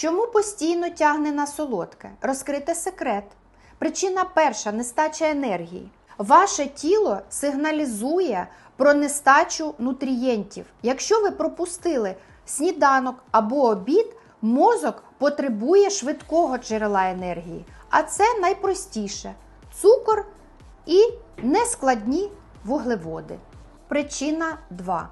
Чому постійно тягне на солодке? Розкрити секрет. Причина перша нестача енергії. Ваше тіло сигналізує про нестачу нутрієнтів. Якщо ви пропустили сніданок або обід, мозок потребує швидкого джерела енергії. А це найпростіше цукор і нескладні вуглеводи. Причина 2.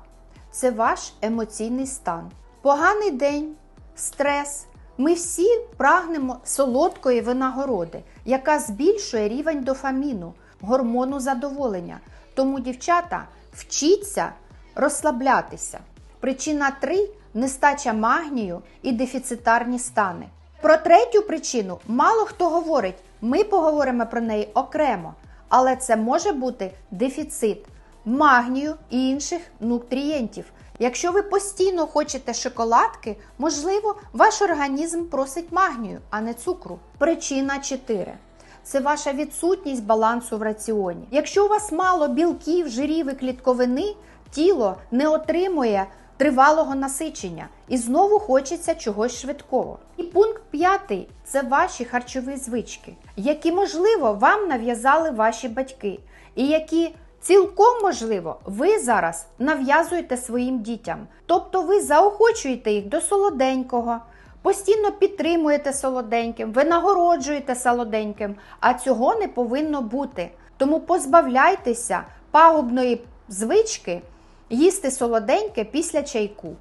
Це ваш емоційний стан. Поганий день, стрес. Ми всі прагнемо солодкої винагороди, яка збільшує рівень дофаміну, гормону задоволення. Тому, дівчата, вчіться розслаблятися. Причина 3 нестача магнію і дефіцитарні стани. Про третю причину мало хто говорить. Ми поговоримо про неї окремо, але це може бути дефіцит магнію і інших нутрієнтів. Якщо ви постійно хочете шоколадки, можливо, ваш організм просить магнію, а не цукру. Причина 4. Це ваша відсутність балансу в раціоні. Якщо у вас мало білків, жирів і клітковини, тіло не отримує тривалого насичення і знову хочеться чогось швидкого. І пункт п'ятий це ваші харчові звички, які, можливо, вам нав'язали ваші батьки, і які Цілком можливо, ви зараз нав'язуєте своїм дітям, тобто ви заохочуєте їх до солоденького, постійно підтримуєте солоденьким, ви нагороджуєте солоденьким, а цього не повинно бути. Тому позбавляйтеся пагубної звички їсти солоденьке після чайку.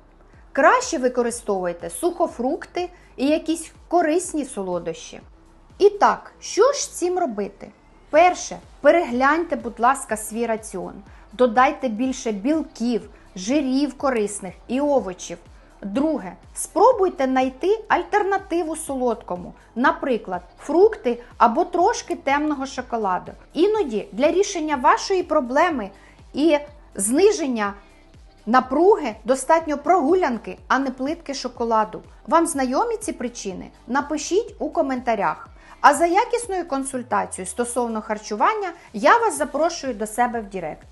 Краще використовуйте сухофрукти і якісь корисні солодощі. І так, що ж цим робити? Перше, перегляньте, будь ласка, свій раціон. Додайте більше білків, жирів корисних і овочів. Друге, спробуйте знайти альтернативу солодкому, наприклад, фрукти або трошки темного шоколаду. Іноді для рішення вашої проблеми і зниження напруги достатньо прогулянки, а не плитки шоколаду. Вам знайомі ці причини? Напишіть у коментарях. А за якісною консультацією стосовно харчування я вас запрошую до себе в Директ.